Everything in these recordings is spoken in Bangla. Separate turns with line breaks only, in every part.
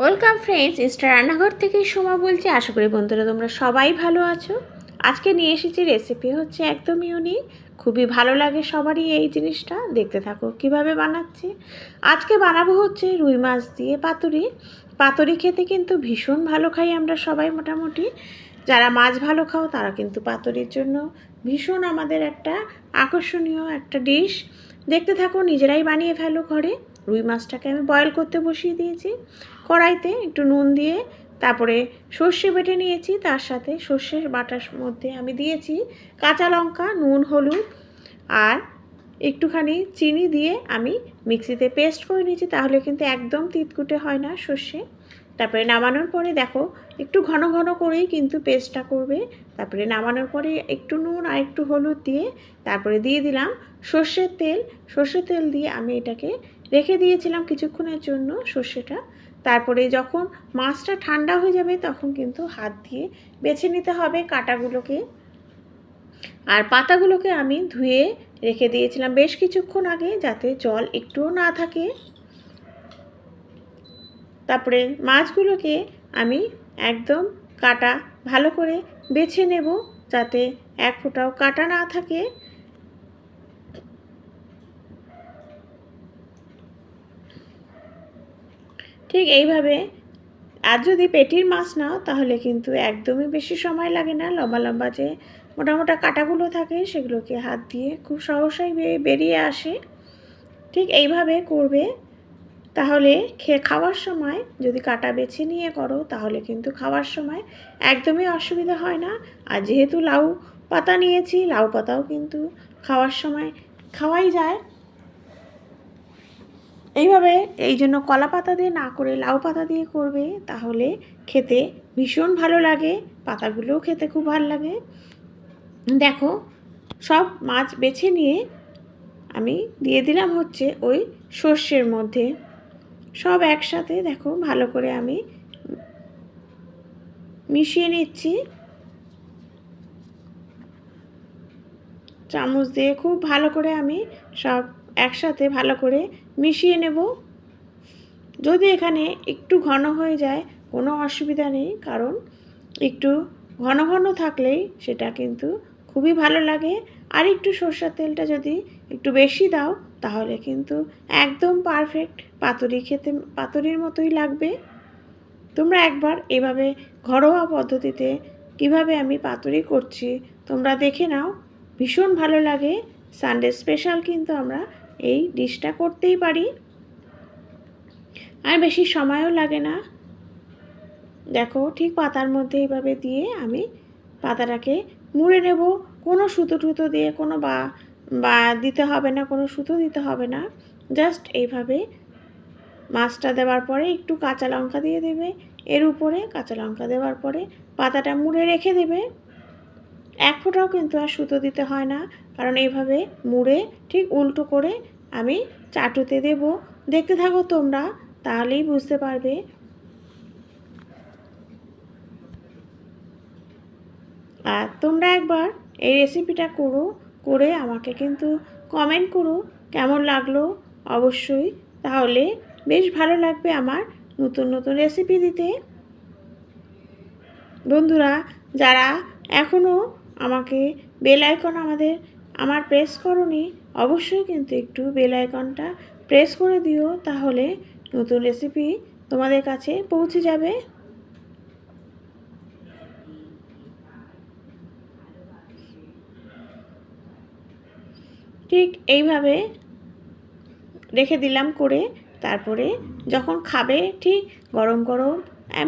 ওয়েলকাম ফ্রেন্ডস ইনস্টা রান্নাঘর থেকে সোমা বলছি। আশা করি বন্ধুরা তোমরা সবাই ভালো আছো। আজকে নিয়ে এসেছি রেসিপি হচ্ছে একদম ইউনিক খুবই ভালো লাগে সবারই এই জিনিসটা। দেখতে থাকো কীভাবে বানাচ্ছি। আজকে বানাবো হচ্ছে রুই মাছ দিয়ে পাতুরি। পাতুরি খেতে কিন্তু ভীষণ ভালো খাই আমরা সবাই মোটামুটি। যারা মাছ ভালো খাও, তারা কিন্তু পাতুরির জন্য ভীষণ আমাদের একটা আকর্ষণীয় একটা ডিশ দেখতে থাকো, নিজেরাই বানিয়ে ফেলো ঘরে। রুই মাছটাকে আমি বয়েল করতে বসিয়ে দিয়েছি। কড়াইতে একটু নুন দিয়ে তারপরে সর্ষে বেটে নিয়েছি, তার সাথে সর্ষের বাটার মধ্যে আমি দিয়েছি কাঁচা লঙ্কা, নুন, হলুদ আর একটুখানি চিনি দিয়ে আমি মিক্সিতে পেস্ট করে নিয়েছি, তাহলে কিন্তু একদম তিতকুটে হয় না সর্ষে। তারপরে নামানোর পরে দেখো, একটু ঘন ঘন করেই কিন্তু পেস্টটা করবে। তারপরে নামানোর পরে একটু নুন আর একটু হলুদ দিয়ে তারপরে দিয়ে দিলাম সর্ষের তেল। সর্ষের তেল দিয়ে আমি এটাকে রেখে দিয়েছিলাম কিছুক্ষণের জন্য সর্ষেটা। তারপরে যখন মাছটা ঠান্ডা হয়ে যাবে তখন কিন্তু হাত দিয়ে বেছে নিতে হবে কাটাগুলোকে। আর পাতাগুলোকে আমি ধুয়ে রেখে দিয়েছিলাম বেশ কিছুক্ষণ আগে যাতে জল একটুও না থাকে। তারপরে মাছগুলোকে আমি একদম কাটা ভালো করে বেছে নেব যাতে এক ফোঁটাও কাটা না থাকে। ঠিক এইভাবে। আর যদি পেটির মাছ নাও, তাহলে কিন্তু একদমই বেশি সময় লাগে না। লম্বা লম্বা যে মোটা মোটা কাটাগুলো থাকে, সেগুলোকে হাত দিয়ে খুব সহসাই বেরিয়ে আসে। ঠিক এইভাবে করবে। তাহলে খেয়ে খাওয়ার সময় যদি কাটা বেছে নিয়ে করো, তাহলে কিন্তু খাওয়ার সময় একদমই অসুবিধা হয় না। আর যেহেতু লাউ পাতা নিয়েছি, লাউ পাতাও কিন্তু খাওয়ার সময় খাওয়াই যায়। এইভাবে এই জন্য কলা পাতা দিয়ে না করে লাউ পাতা দিয়ে করবে, তাহলে খেতে ভীষণ ভালো লাগে, পাতাগুলোও খেতে খুব ভালো লাগে। দেখো, সব মাছ বেছে নিয়ে আমি দিয়ে দিলাম হচ্ছে ওই সর্ষের মধ্যে। সব একসাথে দেখো ভালো করে আমি মিশিয়ে নিচ্ছি। চামচ দিয়ে খুব ভালো করে আমি সব একসাথে ভালো করে মিশিয়ে নেব। যদি এখানে একটু ঘন হয়ে যায়, কোনো অসুবিধা নেই, কারণ একটু ঘন ঘন থাকলেই সেটা কিন্তু খুবই ভালো লাগে। আর একটু সর্ষের তেলটা যদি একটু বেশি দাও, তাহলে কিন্তু একদম পারফেক্ট পাতুরি খেতে, পাতুরির মতোই লাগবে। তোমরা একবার এভাবে ঘরোয়া পদ্ধতিতে কীভাবে আমি পাতুরি করছি, তোমরা দেখে নাও। ভীষণ ভালো লাগে। সানডে স্পেশাল কিন্তু আমরা এই ডিশটা করতেই পারি। আর বেশি সময়ও লাগে না। দেখো ঠিক পাতার মধ্যে এইভাবে দিয়ে আমি পাতাটাকে মুড়ে নেব। কোনো সুতো টুতো দিয়ে, কোনো বা বা দিতে হবে না, কোনো সুতো দিতে হবে না। জাস্ট এইভাবে মাছটা দেওয়ার পরে একটু কাঁচা লঙ্কা দিয়ে দেবে। এর উপরে কাঁচা লঙ্কা দেওয়ার পরে পাতাটা মুড়ে রেখে দেবে। এক ফোঁটাও কিন্তু আর সুতো দিতে হয় না। কারণ এইভাবে মুড়ে ঠিক উল্টো করে আমি চাটুতে দেব। দেখতে থাকো তোমরা, তাহলেই বুঝতে পারবে। আর তোমরা একবার এই রেসিপিটা করো, করে আমাকে কিন্তু কমেন্ট করো কেমন লাগল অবশ্যই। তাহলে বেশ ভালো লাগবে আমার নতুন নতুন রেসিপি দিতে। বন্ধুরা, যারা এখনও আমাকে বেল আইকন আমাদের, আমার প্রেস করনি, অবশ্যই কিন্তু একটু বেল আইকনটা প্রেস করে দিও, তাহলে নতুন রেসিপি তোমাদের কাছে পৌঁছে যাবে। ঠিক এইভাবে রেখে দিলাম করে, তারপরে যখন খাবে, ঠিক গরম গরম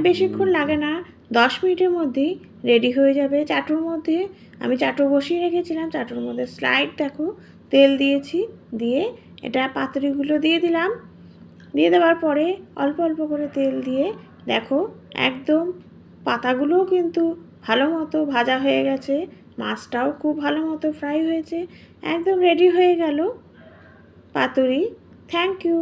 বেশিক্ষণ লাগে না। দশ মিনিটের মধ্যেই রেডি হয়ে যাবে। চাটুর মধ্যে আমি চাটু বসিয়ে রেখেছিলাম। চাটুর মধ্যে স্লাইড দেখো, তেল দিয়েছি, দিয়ে এটা পাতুরিগুলো দিয়ে দিলাম। দিয়ে দেওয়ার পরে অল্প অল্প করে তেল দিয়ে দেখো, একদম পাতাগুলোও কিন্তু ভালো মতো ভাজা হয়ে গেছে। মাছটাও খুব ভালো মতো ফ্রাই হয়েছে। একদম রেডি হয়ে গেল পাতুরি। Thank you